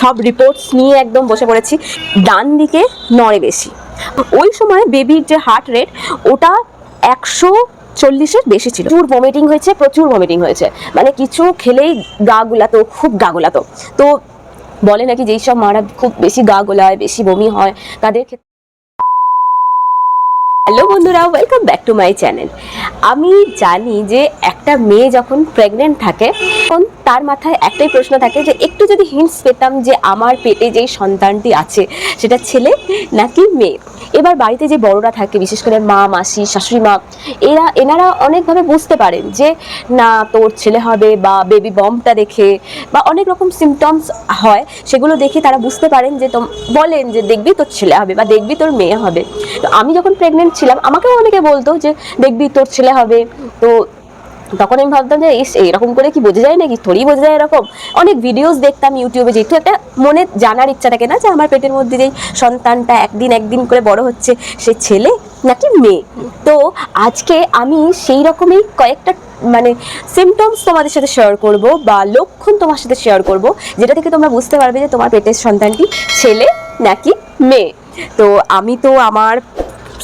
সব রিপোর্টস নিয়ে একদম বসে পড়েছি। ডান দিকে নড়ে বেশি। ওই সময় বেবির যে হার্ট রেট ওটা একশো চল্লিশের বেশি ছিল। প্রচুর ভমিটিং হয়েছে, প্রচুর ভমিটিং হয়েছে। মানে কিছু খেলেই গা গুলাতো, খুব গা গুলাতো। তো বলে নাকি যেই সব মারা খুব বেশি গা গোলায়, বেশি বমি হয়, তাদের ক্ষেত্রে হ্যালো বন্ধুরা welcome back to my channel আমি জানি যে একটা মেয়ে যখন প্রেগনেন্ট থাকে, তখন তার মাথায় একটাই প্রশ্ন থাকে যে, একটু যদি হিন্টস পেতাম যে আমার পেটে যেই সন্তানটি আছে, সেটা ছেলে নাকি মেয়ে? এবার বাড়িতে যে বড়রা থাকে, বিশেষ করে মা, মাসি, শাশুড়ি মা, এরা, এনারা অনেকভাবে বুঝতে পারেন যে, না, তোর ছেলে হবে বা বেবি বমটা দেখে বা অনেক রকম সিমটমস হয়, সেগুলো দেখে তারা বুঝতে পারেন যে বলেন যে, দেখবি তোর ছেলে হবে বা দেখবি তোর মেয়ে হবে। তো আমি যখন প্রেগনেন্ট ছিলাম, আমাকেও অনেকে বলতো যে, দেখবি তোর ছেলে হবে, তো তখন আমি ভাবতাম যে, ইস এরকম করে কি বোঝা যায় নাকি? থোড়ি বোঝা যায় এরকম। অনেক ভিডিওস দেখতাম ইউটিউবে যেহেতু একটা মনে জানার ইচ্ছা থাকে না যে, আমার পেটের মধ্যে যেই সন্তানটা একদিন একদিন করে বড় হচ্ছে, সে ছেলে নাকি মেয়ে? তো আজকে আমি সেই রকমই কয়েকটা মানে সিমটমস তোমাদের সাথে শেয়ার করব বা লক্ষণ তোমার সাথে শেয়ার করব, যেটা থেকে তোমরা বুঝতে পারবে যে, তোমার পেটের সন্তানটি ছেলে নাকি মেয়ে? তো আমি তো আমার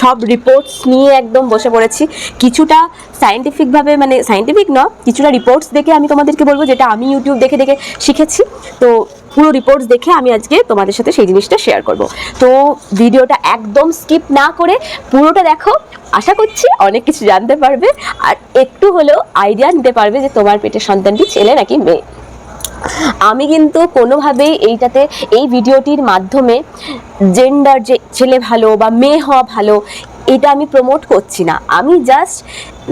সব রিপোর্টস নিয়ে একদম বসে পড়েছি। কিছুটা সায়েন্টিফিকভাবে মানে সায়েন্টিফিক না কিছুটা রিপোর্টস দেখে আমি তোমাদেরকে বলব, যেটা আমি ইউটিউব দেখে দেখে শিখেছি। তো পুরো রিপোর্টস দেখে আমি আজকে তোমাদের সাথে সেই জিনিসটা শেয়ার করব। তো ভিডিওটা একদম স্কিপ না করে পুরোটা দেখো। আশা করছি অনেক কিছু জানতে পারবে। আর একটু হলেও আইডিয়া নিতে পারবে যে তোমার পেটের সন্তানটি ছেলে নাকি মেয়ে। আমি কিন্তু কোনোভাবেই এইটাতে, এই ভিডিওটির মাধ্যমে জেন্ডার যে ছেলে ভালো বা মেয়ে হওয়া ভালো, এটা আমি প্রমোট করছি না। আমি জাস্ট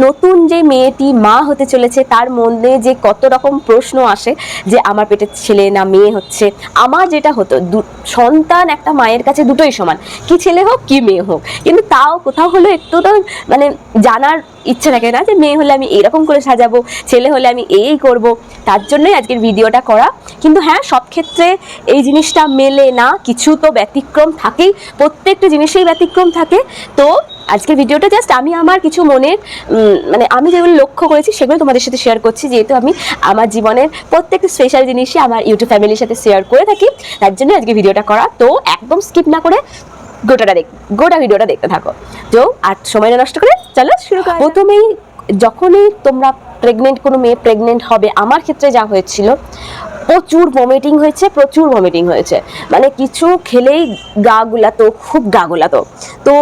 নতুন যে মেয়েটি মা হতে চলেছে, তার মধ্যে যে কত রকম প্রশ্ন আসে যে আমার পেটের ছেলে না মেয়ে হচ্ছে। আমার যেটা হতো সন্তান একটা মায়ের কাছে দুটোই সমান। কি ছেলে হোক, কি মেয়ে হোক। কিন্তু তাও কোথাও হলো একটু তো মানে জানার ইচ্ছে থাকে না যে মেয়ে হলে আমি এরকম করে সাজাবো, ছেলে হলে আমি এই করব। তার জন্যই আজকের ভিডিওটা করা। কিন্তু হ্যাঁ সব ক্ষেত্রে এই জিনিসটা মেলে না। কিছু তো ব্যতিক্রম থাকেই। প্রত্যেকটা জিনিসেই ব্যতিক্রম থাকে। তো আজকের ভিডিওটা জাস্ট আমি আমার কিছু মনের মানে আমি যেগুলো লক্ষ্য করেছি সেগুলো তোমাদের সাথে শেয়ার করছি, যেহেতু আমি আমার জীবনের প্রত্যেকটা স্পেশাল জিনিসই আমার ইউটিউব ফ্যামিলির সাথে শেয়ার করে থাকি, তার জন্য আজকে ভিডিওটা করা। তো একদম স্কিপ না করে গোটাটা দেখ, গোটা ভিডিওটা দেখতে থাকো। তো আর সময় না নষ্ট করে চলো শুরু করা। প্রথমেই যখনই তোমরা প্রেগনেন্ট কোনো মেয়ে প্রেগনেন্ট হবে, আমার ক্ষেত্রে যা হয়েছিল, প্রচুর ভমিটিং হয়েছে, প্রচুর ভমিটিং হয়েছে। মানে কিছু খেলেই গা গুলাতো, খুব গা গোলাতো। তো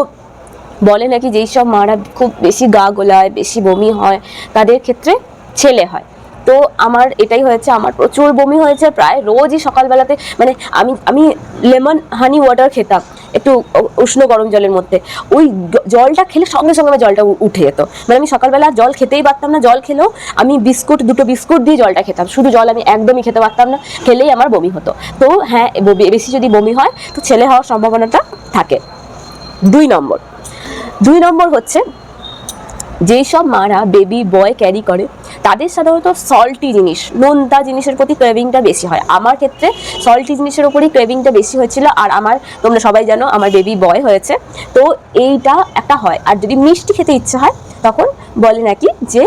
বলে নাকি যেই সব মারা খুব বেশি গা গোলায়, বেশি বমি হয়, তাদের ক্ষেত্রে ছেলে হয়। তো আমার এটাই হয়েছে, আমার প্রচুর বমি হয়েছে প্রায় রোজই সকালবেলাতে মানে আমি আমি লেমন হানি ওয়াটার খেতাম, একটু উষ্ণ গরম জলের মধ্যে। ওই জলটা খেলে সঙ্গে সঙ্গে আমার জলটা উঠে যেত। মানে আমি সকালবেলা জল খেতেই পারতাম না, জল খেলেও আমি বিস্কুট, দুটো বিস্কুট দিয়ে জলটা খেতাম। শুধু জল আমি একদমই খেতে পারতাম না, খেলেই আমার বমি হতো। তো হ্যাঁ বেশি যদি বমি হয়, তো ছেলে হওয়ার সম্ভাবনাটা থাকে। দুই নম্বর দুই নম্বর হচ্ছে, যেই সব মারা বেবি বয় ক্যারি করে, তাদের সাধারণত সল্টি জিনিস, নোনতা জিনিসের প্রতি ক্রেভিংটা বেশি হয়। আমার ক্ষেত্রে সল্টি জিনিসের উপরই ক্রেভিংটা বেশি হয়েছিল, আর আমার, তোমরা সবাই জানো, আমার বেবি বয় হয়েছে। তো এইটা একটা হয়। আর যদি মিষ্টি খেতে ইচ্ছে হয়, তখন বলে নাকি যে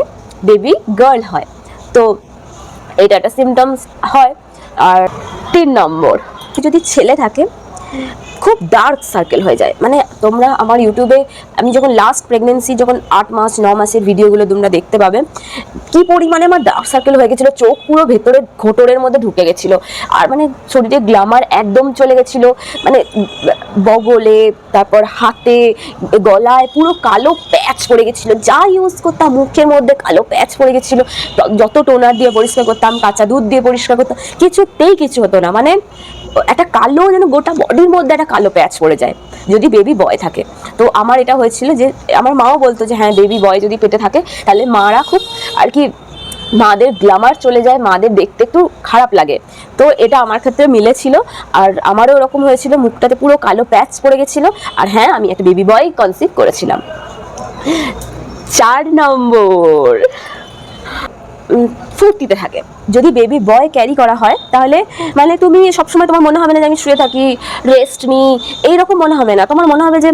বেবি গার্ল হয়। তো এইটা একটা সিমটমস হয়। আর তিন নম্বর, যদি ছেলে থাকে খুব ডার্ক সার্কেল হয়ে যায়। মানে তোমরা আমার ইউটিউবে আমি যখন লাস্ট প্রেগনেন্সি যখন আট মাস, ন মাসের ভিডিওগুলো তোমরা দেখতে পাবে, কি পরিমাণে আমার ডার্ক সার্কেল হয়ে গেছিল, চোখ পুরো ভেতরে ঘোটরের মধ্যে ঢুকে গেছিল। আর মানে শরীরে গ্লামার একদম চলে গেছিল মানে বগলে, তারপর হাতে, গলায় পুরো কালো প্যাচ পড়ে গেছিল। যা ইউজ করতাম, মুখের মধ্যে কালো প্যাচ পড়ে গেছিল। যত টোনার দিয়ে পরিষ্কার করতাম, কাঁচা দুধ দিয়ে পরিষ্কার করতাম, কিছুতেই কিছু হতো না। মানে একটা কালো যেন গোটা বডির মধ্যে একটা কালো প্যাচ পড়ে যায়, যদি বেবি বয় থাকে। তো আমার এটা হয়েছিল যে, আমার মাও বলতো যে হ্যাঁ বেবি বয় যদি পেটে থাকে, তাহলে মারা খুব আর কি মাদের গ্লামার চলে যায়, মাদের দেখতে একটু খারাপ লাগে। তো এটা আমার ক্ষেত্রে মিলেছিল, আর আমারও ওরকম হয়েছিল, মুখটাতে পুরো কালো প্যাচ পড়ে গেছিল, আর হ্যাঁ আমি একটা বেবি বয় কনসিভ করেছিলাম। চার নম্বর ফুর্তিতে থাকে। যদি বেবি বয় ক্যারি করা হয়, তাহলে মানে তুমি সবসময় তোমার মনে হবে না যে আমি শুয়ে থাকি রেস্ট নিই এইরকম মনে হবে না। তোমার মনে হবে যে,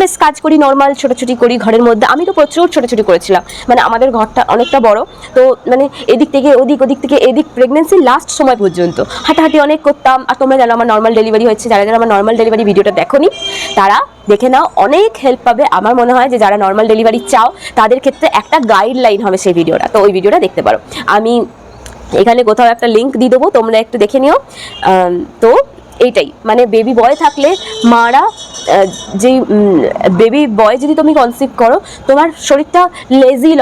বেশ কাজ করি নর্মাল ছোটাছুটি করি ঘরের মধ্যে। আমি তো প্রচুর ছোটাছুটি করেছিলাম। মানে আমাদের ঘরটা অনেকটা বড়। তো মানে এদিক থেকে, ওদিক ওদিক থেকে, এদিক প্রেগনেন্সির লাস্ট সময় পর্যন্ত। হাঁটাহাঁটি অনেক করতাম। আর তোমরা জানো আমার নর্মাল ডেলিভারি হয়েছে, যারা যারা আমার নর্মাল ডেলিভারি ভিডিওটা দেখোনি, তারা দেখে নাও, অনেক হেল্প পাবে। আমার মনে হয় যে, যারা নর্মাল ডেলিভারি চাও, তাদের ক্ষেত্রে একটা গাইডলাইন হবে সেই ভিডিওটা। তো ওই ভিডিওটা দেখতে পারো। আমি এখানে কোথাও একটা লিঙ্ক দিয়ে দেবো, তোমরা একটু দেখে নিও। তো এইটাই মানে বেবি বয় থাকলে মারা যেই বেবি বয় যদি তুমি কনসিভ করো, তোমার শরীরটা লেজি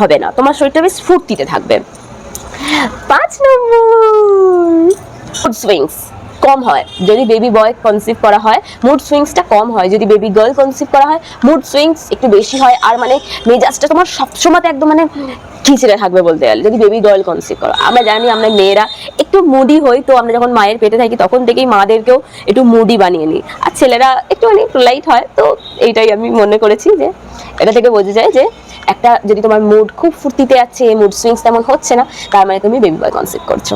হবে না, তোমার শরীরটা বেশ ফুর্তিতে থাকবে। পাঁচ নম্বর ফুড সুইংস কম হয়। যদি বেবি বয় কনসিভ করা হয় মুড সুইংসটা কম হয়। যদি বেবি গার্ল কনসিভ করা হয় মুড সুইংস একটু বেশি হয়। আর মানে মেজাজটা তোমার সবসময় একদম মানে খিচড়ে থাকবে বলতে গেলে। যদি বেবি গার্ল কনসিভ করো। আমরা জানি আমরা মেয়েরা একটু মুডি হই, তো আমরা যখন মায়ের পেটে থাকি, তখন থেকেই মাদেরকেও একটু মুডি বানিয়ে নিই। আর ছেলেরা একটু মানে লাইট হয়, তো এইটাই আমি মনে করেছি যে, এটা থেকে বোঝা যায় যে, একটা যদি তোমার মুড খুব ফুর্তিতে আছে মুড সুইংস তেমন হচ্ছে না, তার মানে তুমি বেবি বয় কনসিভ করছ।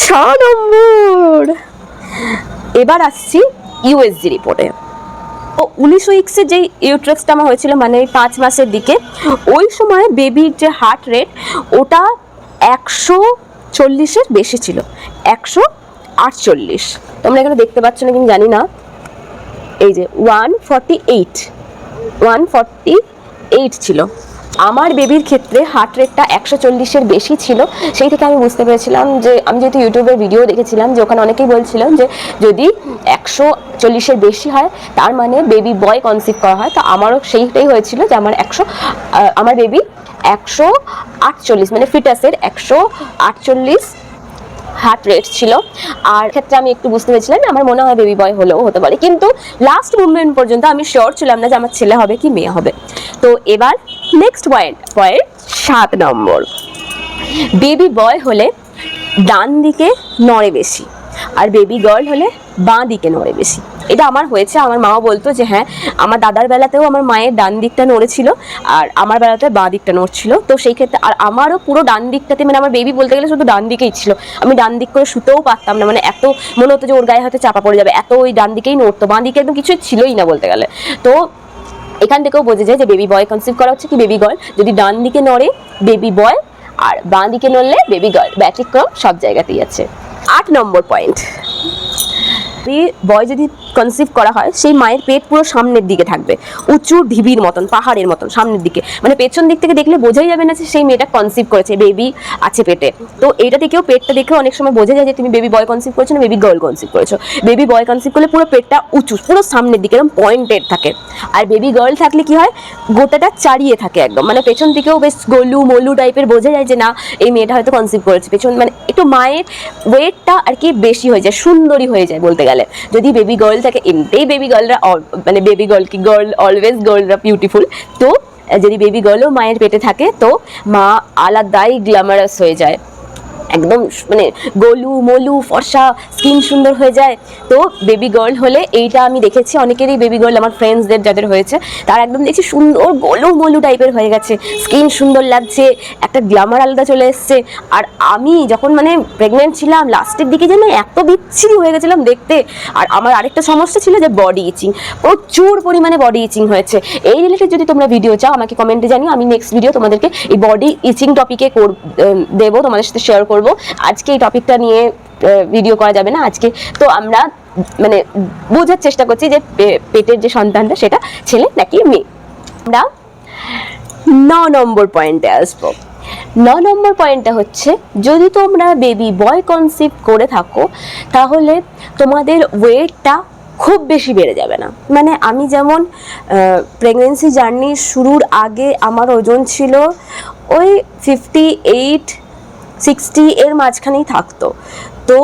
ছ নম্বর। এবার আসছি ইউএসজি রিপোর্টে ও উনিশ উইক্সের যে ইউট্রাক্সটা আমার হয়েছিল মানে পাঁচ মাসের দিকে, ওই সময় বেবির যে হার্ট রেট ওটা একশো চল্লিশের বেশি ছিল। একশো আটচল্লিশ। তোমরা এখানে দেখতে পাচ্ছ না কিন্তু জানি না। এই যে one forty eight one forty eight ছিল। আমার বেবির ক্ষেত্রে হার্ট রেটটা একশো চল্লিশের বেশি ছিল, সেই থেকে আমি বুঝতে পেরেছিলাম যে, আমি যেহেতু ইউটিউবের ভিডিও দেখেছিলাম, যে ওখানে অনেকেই বলছিল যে, যদি একশো চল্লিশের বেশি হয়, তার মানে বেবি বয় কনসিভ করা হয়, তো আমারও সেইটাই হয়েছিল যে আমার একশো আমার বেবি একশো আটচল্লিশ মানে ফিটাসের একশো আটচল্লিশ হার্ট রেট ছিল। আর ক্ষেত্রে আমি একটু বুঝতে পেরেছিলাম আমার মনে হয় বেবি বয় হলেও হতে পারে। কিন্তু লাস্ট মুভমেন্ট পর্যন্ত আমি শিওর ছিলাম না যে আমার ছেলে হবে কি মেয়ে হবে। তো এবার নেক্সট পয়েন্ট পয়েন্ট সাত নম্বর। বেবি বয় হলে ডান দিকে নড়ে বেশি, আর বেবি গার্ল হলে বাঁ দিকে নড়ে বেশি। এটা আমার হয়েছে, আমার মাও বলতো যে হ্যাঁ আমার দাদার বেলাতেও আমার মায়ের ডান দিকটা নড়েছিল, আর আমার বেলাতে বাঁ দিকটা নড়ছিল। তো সেই ক্ষেত্রে, আর আমারও পুরো ডান দিকটাতে মানে আমার বেবি বলতে গেলে শুধু ডান দিকেই ছিল। আমি ডান দিক করে শুতেও পারতাম না মানে এত মনে হতো যে ওর গায়ে হয়তো চাপা পড়ে যাবে, এত ওই ডান দিকেই নড়তো, বাঁ দিকে একদম কিছুই ছিলই না বলতে গেলে। তো এখান থেকেও বোঝা যায় যে বেবি বয় কনসিভ করা হচ্ছে কি বেবি গার্ল যদি ডান দিকে নড়ে বেবি বয় আর বাঁ দিকে নড়লে বেবি গার্ল ব্যতিক্রম সব জায়গাতেই আছে। আট নম্বর পয়েন্ট বয় যদি কনসিভ করা হয়, সেই মায়ের পেট পুরো সামনের দিকে থাকবে। উঁচু ঢিবির মতন, পাহাড়ের মতন, সামনের দিকে। মানে পেছন দিক থেকে দেখলে বোঝাই যাবে না যে সেই মেয়েটা কনসিভ করেছে বেবি আছে পেটে। তো এইটা থেকেও পেটটা দেখেও অনেক সময় বোঝা যায় যে তুমি বেবি বয় কনসিভ করেছ না বেবি গার্ল কনসিভ করেছ। বেবি বয় কনসিভ করলে পুরো পেটটা উঁচু, পুরো সামনের দিকে এরকম পয়েন্টেড থাকে। আর বেবি গার্ল থাকলে কি হয়, গোটাটা চারিয়ে থাকে একদম। মানে পেছন দিকেও বেশ গলু মলু টাইপের বোঝা যায় যে না, এই মেয়েটা হয়তো কনসিভ করেছে। পেছন মানে একটু মায়ের ওয়েটটা আর কি বেশি হয়ে যায়, সুন্দরী হয়ে যায় বলতে গেলে। যদি বেবি গার্ল থাকে, এমনিতেই বেবি গার্লরা মানে বেবি গার্ল কি গার্ল অলওয়েজ গার্লরা বিউটিফুল তো, যদি বেবি গার্লও মায়ের পেটে থাকে, তো মা আলাদাই গ্ল্যামারাস হয়ে যায়। একদম মানে গলু, মলু, ফর্সা স্কিন সুন্দর হয়ে যায়। তো বেবি গার্ল হলে এইটা আমি দেখেছি, অনেকেরই বেবি গার্ল আমার ফ্রেন্ডসদের যাদের হয়েছে, তার একদম দেখছি সুন্দর গলু, মলু টাইপের হয়ে গেছে। স্কিন সুন্দর লাগছে, একটা গ্ল্যামার আলাদা চলে এসছে। আর আমি যখন মানে প্রেগনেন্ট ছিলাম লাস্টের দিকে যেন এত বিচ্ছিরি হয়ে গেছিলাম দেখতে। আর আমার আরেকটা সমস্যা ছিল যে বডি ইচিং প্রচুর পরিমাণে বডি ইচিং হয়েছে। এই রিলেটেড যদি তোমরা ভিডিও চাও, আমাকে কমেন্টে জানিও, আমি নেক্সট ভিডিও তোমাদেরকে এই বডি ইচিং টপিকে দেবো, তোমাদের সাথে শেয়ার করব। আজকে এই টপিকটা নিয়ে ভিডিও করা যাবে না। আজকে তো আমরা মানে বোঝার চেষ্টা করছি যে পেটের যে সন্তানটা, সেটা ছেলে নাকি মেয়ে? আমরা ন নম্বর পয়েন্টে আসব। ন নম্বর পয়েন্টটা হচ্ছে, যদি তোমরা বেবি বয় কনসিভ করে থাকো, তাহলে তোমাদের ওয়েটটা খুব বেশি বেড়ে যাবে না। মানে আমি যেমন প্রেগনেন্সি জার্নি শুরুর আগে আমার ওজন ছিল ওই ফিফটি এইট সিক্সটি এর মাঝখানেই থাকতো। তো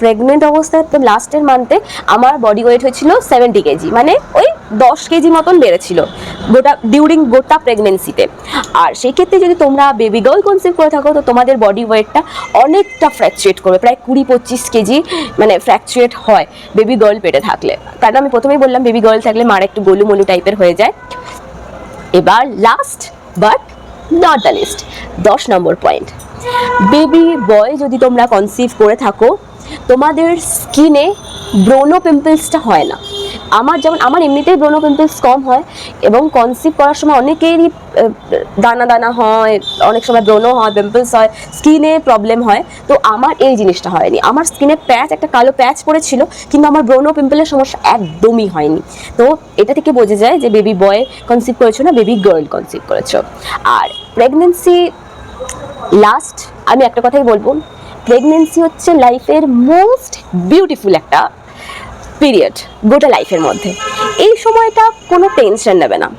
প্রেগনেন্ট অবস্থায় তো লাস্টের মান্থে আমার বডি ওয়েট হয়েছিল সেভেন্টি কেজি মানে ওই দশ কেজি মতন বেড়েছিল গোটা ডিউরিং গোটা প্রেগনেন্সিতে আর সেই ক্ষেত্রে যদি তোমরা বেবি গার্ল কনসিভ করে থাকো, তো তোমাদের বডি ওয়েটটা অনেকটা ফ্র্যাকচুয়েট করবে, প্রায় কুড়ি পঁচিশ কেজি মানে ফ্র্যাকচুয়েট হয় বেবি গার্ল পেটে থাকলে। কারণ আমি প্রথমেই বললাম বেবি গার্ল থাকলে মার একটু গোলু মলু টাইপের হয়ে যায়। এবার last but not the list দশ নম্বর পয়েন্ট বেবি বয় যদি তোমরা কনসিভ করে থাকো, তোমাদের স্কিনে ব্রোনো পিম্পলসটা হয় না। আমার যেমন, আমার এমনিতেই ব্রোনো পিম্পলস কম হয় এবং কনসিভ করার সময় অনেকেরই দানা দানা হয়, অনেক সময় ব্রোনো হয় পিম্পলস হয় স্কিনে প্রবলেম হয়। তো আমার এই জিনিসটা হয়নি। আমার স্কিনে প্যাচ একটা কালো প্যাচ পড়েছিল, কিন্তু আমার ব্রোনো পিম্পলের সমস্যা একদমই হয়নি। তো এটা থেকে বোঝা যায় যে বেবি বয় কনসিভ করেছ না বেবি গার্ল কনসিভ করেছ। আর প্রেগনেন্সি লাস্ট আমি একটা কথাই বলব। প্রেগনেন্সি হচ্ছে লাইফের মোস্ট বিউটিফুল একটা পিরিয়ড গোটা লাইফের মধ্যে। এই সময়টা কোনো টেনশন নেবে না।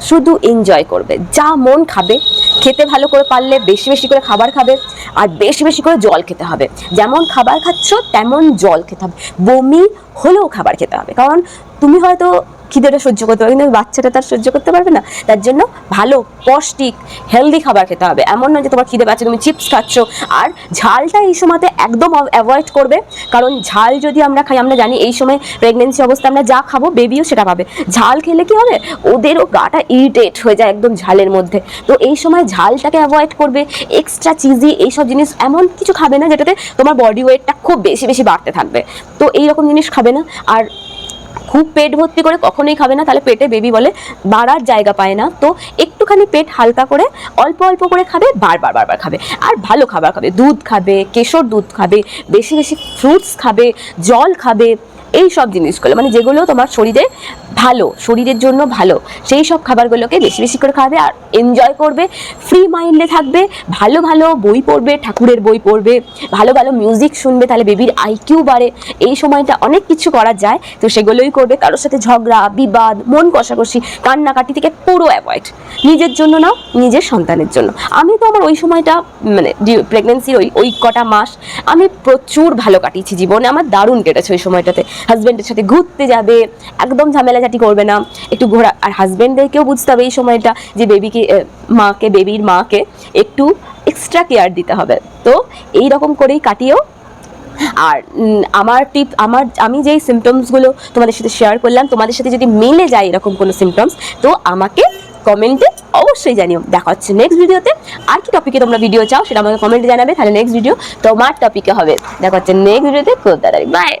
শুধু এনজয় করবে। যা মন খাবে, খেতে ভালো করে পারলে, বেশি বেশি করে খাবার খাবে, আর বেশি বেশি করে জল খেতে হবে। যেমন খাবার খাচ্ছ, তেমন জল খেতে হবে। বমি হলেও খাবার খেতে হবে। কারণ তুমি হয়তো খিদেটা সহ্য করতে পারবে কিন্তু বাচ্চাটা তার সহ্য করতে পারবে না। তার জন্য ভালো, পৌষ্টিক হেলদি খাবার খেতে হবে। এমন নয় যে তোমার খিদে পাচ্ছে, তুমি চিপস খাচ্ছ। আর ঝালটা এই সময়তে একদম অ্যাভয়েড করবে। কারণ ঝাল যদি আমরা খাই, আমরা জানি এই সময় প্রেগনেন্সি অবস্থা আমরা যা খাব বেবিও সেটা পাবে। ঝাল খেলে কি হবে? ওদেরও গাটা ইরিটেট হয়ে যায় একদম ঝালের মধ্যে। তো এই সময় ঝালটাকে অ্যাভয়েড করবে। এক্সট্রা চিজি এইসব জিনিস এমন কিছু খাবে না যেটাতে তোমার বডি ওয়েটটা খুব বেশি বেশি বাড়তে থাকবে। তো এই রকম জিনিস খাবে না। আর খুব পেট ভর্তি করে কখনোই খাবে না, তাহলে পেটে বেবি বলে বাড়ার জায়গা পায় না। তো একটুখানি পেট হালকা করে, অল্প অল্প করে খাবে, বারবার বারবার খাবে। আর ভালো খাবার খাবে, দুধ খাবে, কেশর দুধ খাবে, বেশি বেশি ফ্রুটস খাবে, জল খাবে। এই সব জিনিসগুলো মানে যেগুলো তোমার শরীরে ভালো, শরীরের জন্য ভালো, সেই সব খাবারগুলোকে বেশি বেশি করে খাবে আর এনজয় করবে ফ্রি মাইন্ডে থাকবে, ভালো ভালো বই পড়বে, ঠাকুরের বই পড়বে, ভালো ভালো মিউজিক শুনবে, তাহলে বেবির আইকিউ বাড়ে। এই সময়টা অনেক কিছু করা যায়, তো সেগুলোই করবে, কারোর সাথে ঝগড়া, বিবাদ, মন কষাকষি, কান্নাকাটি থেকে পুরো অ্যাভয়েড নিজের জন্য না নিজের সন্তানের জন্য। আমি তো আমার ওই সময়টা মানে প্রেগনেন্সির ওই ওই কটা মাস, আমি প্রচুর ভালো কাটিয়েছি জীবনে, আমার দারুণ কেটেছে ওই সময়টাতে। হাজব্যান্ডের সাথে ঘুরতে যাবে, একদম ঝামেলাঝাটি করবে না। একটু ঘোরা, আর হাজব্যান্ডদেরকেও বুঝতে হবে এই সময়টা যে বেবিকে মাকে বেবির মাকে একটু এক্সট্রা কেয়ার দিতে হবে। তো এই রকম করেই কাটিয়েও আর আমার টিপ আমার, আমি যেই সিমটমসগুলো তোমাদের সাথে শেয়ার করলাম, তোমাদের সাথে যদি মিলে যায় এরকম কোনো সিমটমস তো আমাকে কমেন্টে অবশ্যই জানিও। দেখা হচ্ছে নেক্সট ভিডিওতে আর কি টপিকে তোমরা ভিডিও চাও, সেটা আমাকে কমেন্টে জানাবে, তাহলে নেক্সট ভিডিও তোমার টপিকে হবে। দেখা হচ্ছে নেক্সট ভিডিওতে খুব তাড়াতাড়ি বাই